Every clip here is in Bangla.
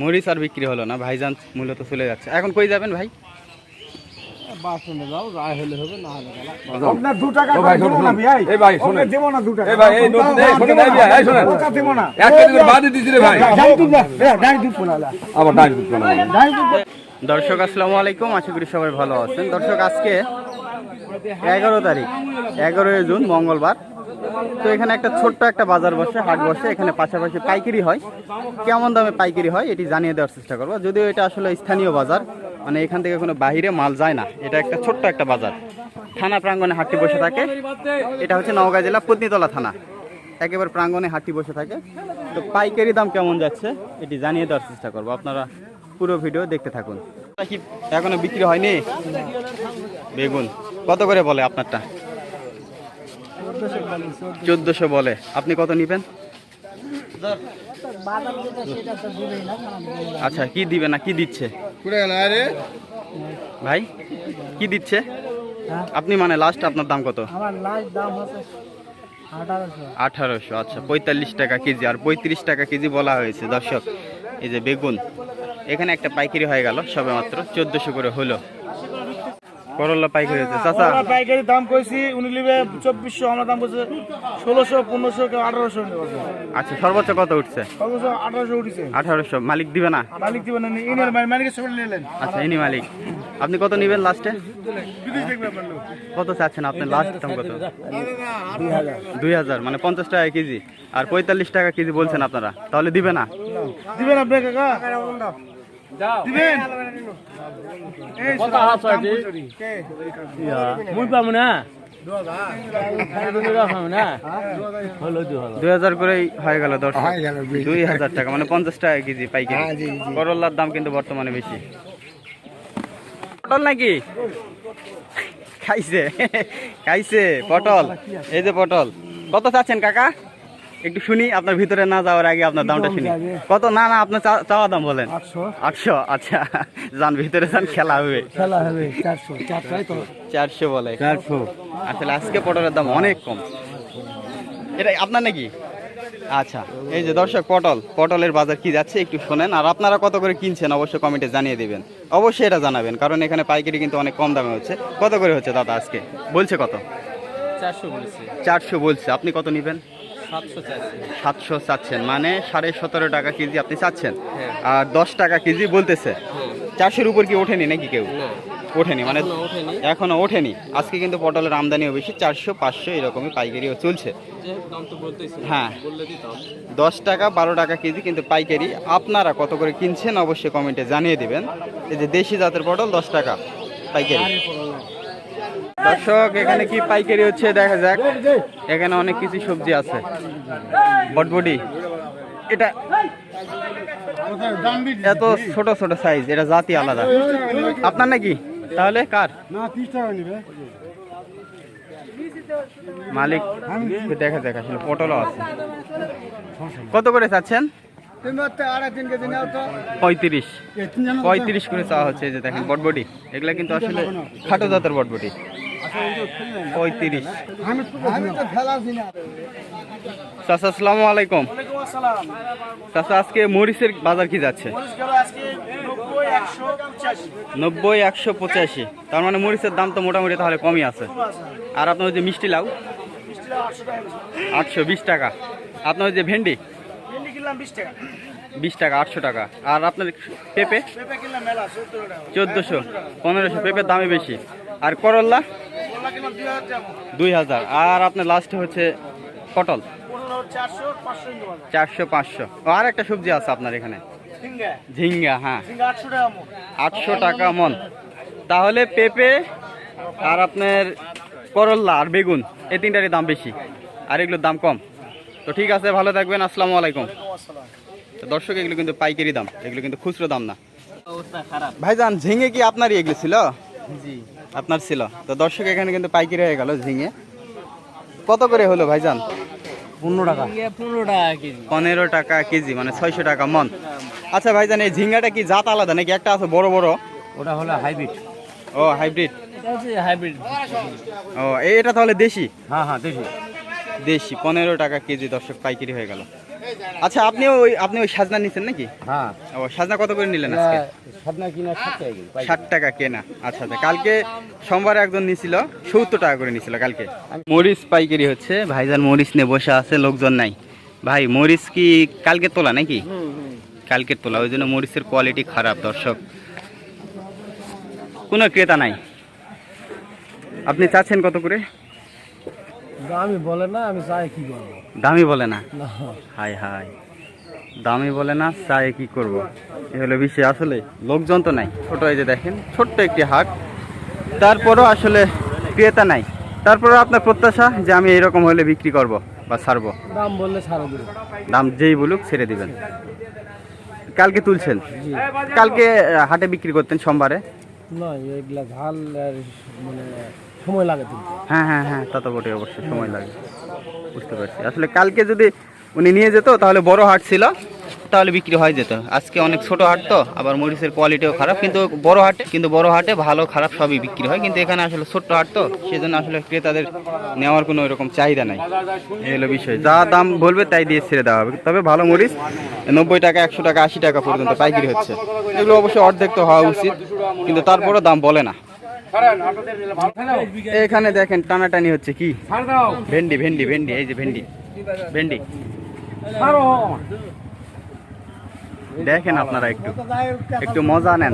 মরিচ আর বিক্রি হলো না ভাইজান মূলত চলে যাচ্ছে। এখন কই যাবেন ভাই। দর্শক আসসালামু আলাইকুম আশা করি সবাই ভালো আছেন। দর্শক আজকে এগারো তারিখ এগারোই জুন মঙ্গলবার। তো এখানে একটা ছোট্ট একটা বাজার বসে, হাট বসে, এখানে পাশাপাশি পাইকারি হয়। কেমন দামে পাইকারি হয় এটি জানিয়ে দেওয়ার চেষ্টা করব। যদিও এটা আসলে স্থানীয় বাজার মানে এখান থেকে কোনো বাহিরে মাল যায় না। এটা একটা ছোট্ট একটা বাজার। থানা প্রাঙ্গনে হাটটি বসে থাকে। এটা হচ্ছে নওগাঁ জেলা পত্নীতলা থানা। একেবারে প্রাঙ্গনে হাটটি বসে থাকে। তো পাইকারি দাম কেমন যাচ্ছে এটি জানিয়ে দেওয়ার চেষ্টা করব। আপনারা পুরো ভিডিও দেখতে থাকুন। এখনও বিক্রি হয়নি? বেগুন। কত করে বলে আপনারটা? চোদ্দশো বলে। আপনি কত নিবেন? আচ্ছা কি দিবে না? কি দিচ্ছে? ভাই কি দিচ্ছে? আপনি মানে লাস্ট আপনার দাম কত? আমার লাস্ট দাম হচ্ছে আঠারোশো। আঠারোশো আচ্ছা পঁয়তাল্লিশ টাকা কেজি। আর পঁয়ত্রিশ টাকা কেজি বলা হয়েছে দর্শক। এই যে বেগুন এখানে একটা পাইকারি হয়ে গেল সবে মাত্র চোদ্দশো করে হলো। করলা পাইকারি হয়েছে চাচা। আমরা পাইকারি দাম কইছি উনি নিবে চব্বিশশো আমরা দাম করছে ষোলোশো পনেরোশো কেউ আঠারোশো আচ্ছা সর্বোচ্চ কত উঠছে? সর্বোচ্চ আঠারোশো উঠেছে। আঠারোশো। মালিক দিবে না? মালিক দিবে না ইনের মালিকের সবাই নিলেন। আচ্ছা ইনি মালিক। আপনি কত নেবেন লাস্টে বিদেশ দেখবে আপনার কত চাচ্ছেন আপনি লাস্ট দাম কত? দুই হাজার। মানে পঞ্চাশ টাকা কেজি। আর পঁয়তাল্লিশ টাকা কেজি বলছেন আপনারা। তাহলে দিবে না দিবেন আপনি কাকা? দিবেন? মুই পাবো না? পাবো না? হলো দু হলো দুই হাজার। করেই হয়ে গেল দশ দুই। হাজার টাকা মানে পঞ্চাশ টাকা কেজি পাইকারি। হ্যাঁ। করলার দাম কিন্তু বর্তমানে বেশি। পটল নাকি? খাইছে। খাইছে পটল। এই যে পটল। কত চাচ্ছেন কাকা? একটু শুনি আপনার ভিতরে না যাওয়ার আগে আপনার দামটা শুনি। কত? না না আপনার চা- চাওয়া দাম বলেন। আটশো। আচ্ছা যান ভিতরে যান খেলা হবে। খেলা হবে চারশো বলে। চারশো। আসলে আজকে পটলের দাম অনেক কম। এটা আপনার নাকি? আচ্ছা এই যে দর্শক পটল। পটলের বাজার কি যাচ্ছে একটু শোনেন। আর আপনারা কত করে কিনছেন অবশ্যই কমেন্টে জানিয়ে দেবেন। অবশ্যই এটা জানাবেন কারণ এখানে পাইকারি কিন্তু অনেক কম দামে হচ্ছে। কত করে হচ্ছে দাদা আজকে? বলছে কত? চারশো বলেছে। চারশো বলছে। আপনি কত নেবেন? সাতশো চাচ্ছেন। মানে সাড়ে সতেরো টাকা কেজি আপনি চাচ্ছেন। আর দশ টাকা কেজি বলতেছে। চারশোর উপর কি ওঠেনি নাকি কেউ? ওঠেনি। মানে এখনও ওঠেনি। আজকে কিন্তু পটলের আমদানিও বেশি। চারশো পাঁচশো এরকমই পাইকারিও চলছে। হ্যাঁ। দশ টাকা বারো টাকা কেজি কিন্তু পাইকারি। আপনারা কত করে কিনছেন অবশ্যই কমেন্টে জানিয়ে দেবেন। এই যে দেশি জাতের পটল দশ টাকা পাইকারি। দর্শক, এখানে কি পাইকারি হচ্ছে দেখা যাক। এখানে অনেক কিছু সবজি আছে। বটবডি। এটা এত ছোট ছোট সাইজ এটা জাতি আলাদা। আপনার নাকি? তাহলে কার? মালিক, দেখা যাক, আসলে পটলও আছে। কত করে চাচ্ছেন? পঁয়ত্রিশ। পঁয়ত্রিশ করে চাওয়া হচ্ছে যে দেখেন বটবটি এগুলা কিন্তু আসলে খাটো জাতের বটবটি পঁয়ত্রিশ। আমি আমি তো ফেলাছি চাচা আসসালামু আলাইকুম। চাচা আজকে মরিচের বাজার কি যাচ্ছে? নব্বই একশো পঁচাশি। তার মানে মরিচের দাম তো মোটামুটি তাহলে কমই আছে। আর আপনার ওই যে মিষ্টি লাউ? আটশো বিশ টাকা। আপনার ওই যে ভেন্ডি? ভেন্ডি বিশ টাকা আটশো টাকা। আর আপনার পেঁপে? চোদ্দোশো পনেরোশো। পেঁপের দামই বেশি। আর করল্লা দুই হাজার আর আপনার লাস্টে হচ্ছে পটল? চারশো পাঁচশো আর একটা সবজি আছে আপনার এখানে। ঝিঙ্গা। হ্যাঁ। আটশো টাকা মন। তাহলে পেঁপে আর আপনার করল্লা আর বেগুন এই তিনটারই দাম বেশি। আর এগুলোর দাম কম। তো ঠিক আছে ভালো থাকবেন আসসালামু আলাইকুম। দর্শক এগুলো কিন্তু পাইকারি দাম এগুলো কিন্তু খুচরো দাম না। ভাইজান ঝিঙে কি আপনারই এগুলো ছিল? জি। আপনার ছিল। তো দর্শক এখানে কিন্তু পাইকারি হয়ে গেল ঝিঙে। কত করে হলো ভাইজান? পনেরো টাকা। পনেরো টাকা কেজি। পনেরো টাকা কেজি মানে ছয়শো টাকা মন। আচ্ছা ভাইজান এই ঝিঙ্গাটা কি জাত আলাদা নাকি? একটা আছে বড় বড়। ওটা হলো হাইব্রিড। ও হাইব্রিড। হাইব্রিড। ও এটা তাহলে দেশি? হ্যাঁ হ্যাঁ দেখি দেশি পনেরো টাকা কেজি দর্শক পাইকারি হয়ে গেল। আচ্ছা আপনি ওই আপনি ওই সাজনা নিছেন নাকি? হ্যাঁ। ও সাজনা কত করে নিলেন আজকে? সাতনা কিনা ষাট টাকা কিলো ষাট টাকা কেনা। আচ্ছা আচ্ছা কালকে সোমবারে একজন নিছিল সত্তর টাকা করে নিছিল কালকে। মরিচ পাইকারি হচ্ছে ভাইজান মরিচ নিয়ে বসে আছে লোকজন নাই। ভাই মরিচ কি কালকে তোলা নাকি? কালকে তোলা ওই জন্য মরিচের কোয়ালিটি খারাপ দর্শক। কোনো ক্রেতা নাই। আপনি চাচ্ছেন কত করে? আমি বলে না আমি চাই কি করব? দামি বলে না? হাই হাই। দামি বলে না চাই কি করব? এ হলো বিষয় আসলে। লোকজন তো নাই। ছোট এই যে দেখেন ছোট্ট একটি হাট। তারপরও আসলে ক্রেতা নাই। তারপরও আপনার প্রত্যাশা যে আমি এরকম হলে বিক্রি করব বা ছাড়বো? দাম বললে দাম যেই বলুক ছেড়ে দিবেন। কালকে তুলছেন? কালকে হাটে বিক্রি করতেন সোমবারে? নয় এগুলা ঝাল আর মানে সময় লাগে হ্যাঁ হ্যাঁ হ্যাঁ তা তো বটে অবশ্যই সময় লাগে। বুঝতে পারছি। আসলে কালকে যদি উনি নিয়ে যেত, তাহলে বড় হাট ছিল, তাহলে বিক্রি হয়ে যেত। আজকে অনেক ছোট হাট তো, আবার মরিচের কোয়ালিটিও খারাপ, কিন্তু বড় হাটে, কিন্তু বড় হাটে ভালো, খারাপ সবই বিক্রি হয়। কিন্তু এখানে আসলে ছোট্ট হাট তো, সেজন্য আসলে ক্রেতাদের নেওয়ার কোনো এরকম চাহিদা নাই। এই হলো বিষয়। যা দাম বলবে, তাই দিয়ে ছেড়ে দেওয়া হবে। তবে ভালো মরিচ, নব্বই টাকা, একশো টাকা, আশি টাকা পর্যন্ত পাইকারি হচ্ছে। এগুলো অবশ্যই অর্ধেক তো হওয়া উচিত, কিন্তু তারপরেও দাম বলে না। এখানে দেখেন টানাটানি হচ্ছে কি? ভেন্ডি ভেন্ডি ভেন্ডি এই যে ভেন্ডি। ভেন্ডি। দেখেন আপনারা একটু। একটু মজা নেন।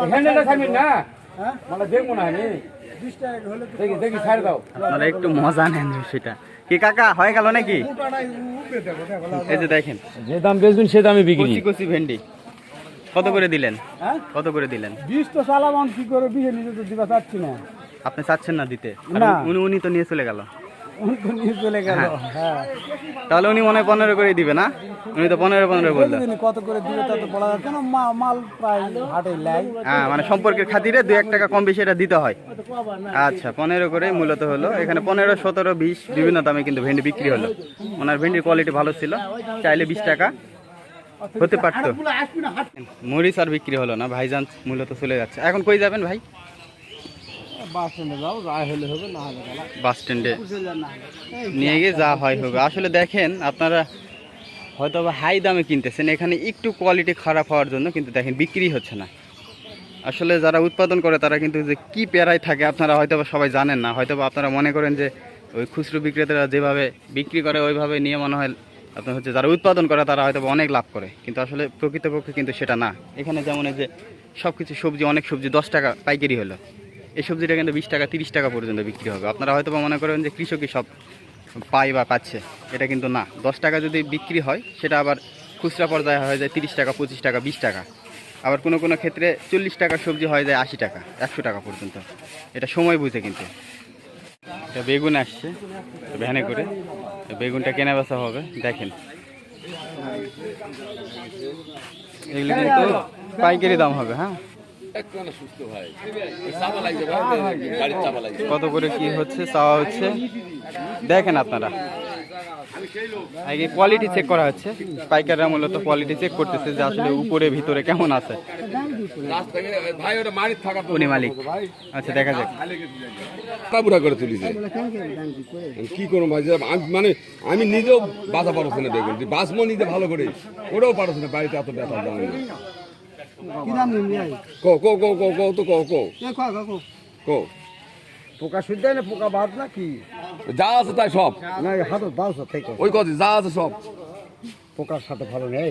মানে দাও আপনারা একটু মজা নেন সেটা। কি কাকা হয়ে গেল নাকি? এই যে দেখেন। যে দাম বেচবেন সে দামে বিক্রি। কচি কচি ভেন্ডি। কত করে দিলেন? হ্যাঁ? কত করে দিলেন? বিশ তো সালামান কি করে বিশে নিজে তো দিবা চাচ্ছি না। আপনি চাচ্ছেন না দিতে? উনি উনি তো নিয়ে চলে গেল। উনি তো নিয়ে চলে গেল হ্যাঁ। তাহলে উনি মনে হয় পনেরো করে দিবে না? উনি তো পনেরো পনেরো বললেন কত করে দিবে তা তো বলা যাচ্ছে না। মাল প্রায় হাটে লাই হ্যাঁ মানে সম্পর্কের খাতিরে দু এক টাকা কম বেশি এটা দিতে হয়। আচ্ছা পনেরো করে মূলত হলো। এখানে পনেরো সতেরো বিশ বিভিন্ন দামে কিন্তু ভেন্ডি বিক্রি হলো। ওনার ভেন্ডির কোয়ালিটি ভালো ছিল। চাইলে বিশ টাকা। হতে পারতো। মরিচ আর বিক্রি হলো না ভাইজান মূলত চলে যাচ্ছে। এখন কই যাবেন ভাই? বাস স্ট্যান্ডে যাও যা হলে হবে না হলে গেলা বাস স্ট্যান্ডে। নিয়ে গিয়ে যা হয় হোক। আসলে দেখেন আপনারা হয়তো হাই দামে কিনতেছেন এখানে একটু কোয়ালিটি খারাপ হওয়ার জন্য কিন্তু দেখেন বিক্রি হচ্ছে না। আসলে যারা উৎপাদন করে তারা কিন্তু যে কি পেয়ারায় থাকে আপনারা হয়তো সবাই জানেন না। হয়তো আপনারা মনে করেন যে ওই খুচরো বিক্রেতারা যেভাবে বিক্রি করে ওইভাবে নিয়ে মনে হয় আপনার হচ্ছে যারা উৎপাদন করে, তারা হয়তো অনেক লাভ করে। কিন্তু আসলে প্রকৃতপক্ষে কিন্তু সেটা না। এখানে যেমন এই যে সব কিছু সবজি, অনেক সবজি দশ টাকা পাইকারি হলো। এই সবজিটা কিন্তু বিশ টাকা, তিরিশ টাকা পর্যন্ত বিক্রি হবে। আপনারা হয়তো মনে করেন যে কৃষকই সব পায় বা পাচ্ছে। এটা কিন্তু না। দশ টাকা যদি বিক্রি হয়, সেটা আবার খুচরা পর্যায়ে হয়ে যায় তিরিশ টাকা, পঁচিশ টাকা, বিশ টাকা। আবার কোনো কোনো ক্ষেত্রে চল্লিশ টাকা সবজি হয়ে যায় আশি টাকা, একশো টাকা পর্যন্ত। এটা সময় বুঝে কিন্তু। এটা বেগুন আসছে, ভ্যানে করে। বেগুনটা কেনা বেচা হবে, দেখেন। এগুলো কিন্তু পাইকারি দাম হবে হ্যাঁ? কত করে কি হচ্ছে, চাওয়া হচ্ছে? দেখেন আপনারা। কোয়ালিটি চেক করা হচ্ছে। পাইকাররা মূলত কোয়ালিটি চেক করতেছে যে আসলে উপরে, ভিতরে কেমন আছে। ভাই ওটা মারির থাকা উনি মালিক। আচ্ছা দেখা যাক। বুড়া করে তুলিছে। কি করব ভাই? আমি- মানে আমি নিজেও বাঁচা পারছি না দেখুন বাঁচবো নিজে ভালো করে। ওটাও পারছি না বাড়িতে এত ব্যথা দাম কি নাম কো কো কো কো কো তো কো পোকা শুদ্ধ না? পোকা বাদ না কি? যা আছে তাই সব। না হাতে দাও সব ওই কথা যা আছে সব। পোকার সাথে ভালো নেই।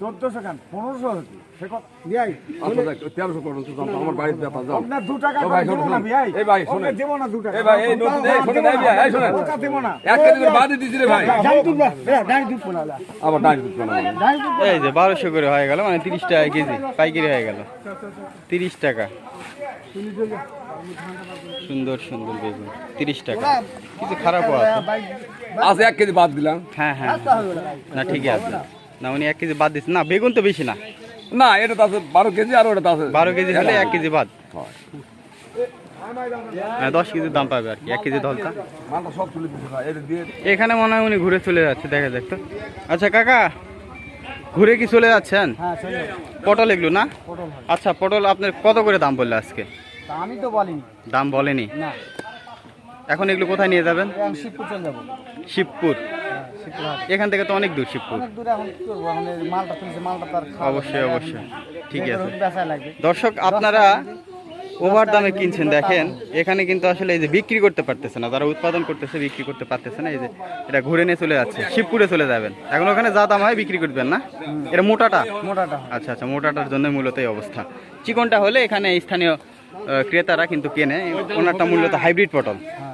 চোদ্দশো কেন? পনেরোশো হচ্ছে সে কথা বিয়াই আচ্ছা দেখ তেরোশো করুন আমার বাড়িতে ব্যাপার যাও আপনার দু টাকা ভাই, করে দেবো শোনো, না শোনো। ভাই এই ভাই, শোনেন। দেবো না দু টাকা। এই ভাই, এই শোনেন, এই ভাই, এই শোনেন। ওকে দেবো না। এক কেজি বাদে দিছি রে ভাই। ডাই দুধ না ডাই দুধ পোলা আবার ডাইন দুধ বানাবো। এই যে বারোশো করে হয়ে গেল মানে তিরিশ টাকা কেজি পাইকারি হয়ে গেল। তিরিশ টাকা। সুন্দর সুন্দর বেগুন তিরিশ টাকা। কিছু খারাপও আছে। আছে এক কেজি বাদ দিলাম। হ্যাঁ হ্যাঁ। না ঠিকই আছে। না উনি এক কেজি বাদ দিচ্ছেন না বেগুন তো বেশি না। না এটা তো আছে বারো কেজি আর ওটা তো আছে। বারো কেজি হলে এক কেজি বাদ। দশ দাম পাবে আর কি এক কেজি ধলতা এখানে মনে হয় উনি ঘুরে চলে যাচ্ছে দেখা যাক তো। আচ্ছা কাকা ঘুরে কি চলে যাচ্ছেন? হ্যাঁ পটল এগুলো না? আচ্ছা পটল আপনার কত করে দাম বললে আজকে? আমি তো বলিনি। দাম বলেনি? এখন এগুলো কোথায় নিয়ে যাবেন? শিবপুর চলে যাব। শিবপুর। শিবপুর হাট এখান থেকে তো অনেক দূর শিবপুর। অবশ্যই, অবশ্যই। ঠিক আছে। দর্শক আপনারা ওভার দামে কিনছেন দেখেন। এখানে কিন্তু আসলে এই যে বিক্রি করতে পারতেছে না যারা উৎপাদন করতেছে বিক্রি করতে পারতেছে না এই যে এটা ঘুরে নিয়ে চলে যাচ্ছে। শিবপুরে চলে যাবেন। এখন ওখানে যা দাম হয় বিক্রি করবেন না? এটা মোটাটা? মোটাটা। আচ্ছা আচ্ছা মোটাটার জন্য মূলত এই অবস্থা। চিকনটা হলে এখানে স্থানীয় ক্রেতারা কিন্তু কেনে। ওনারটা মূলত হাইব্রিড পটল। হ্যাঁ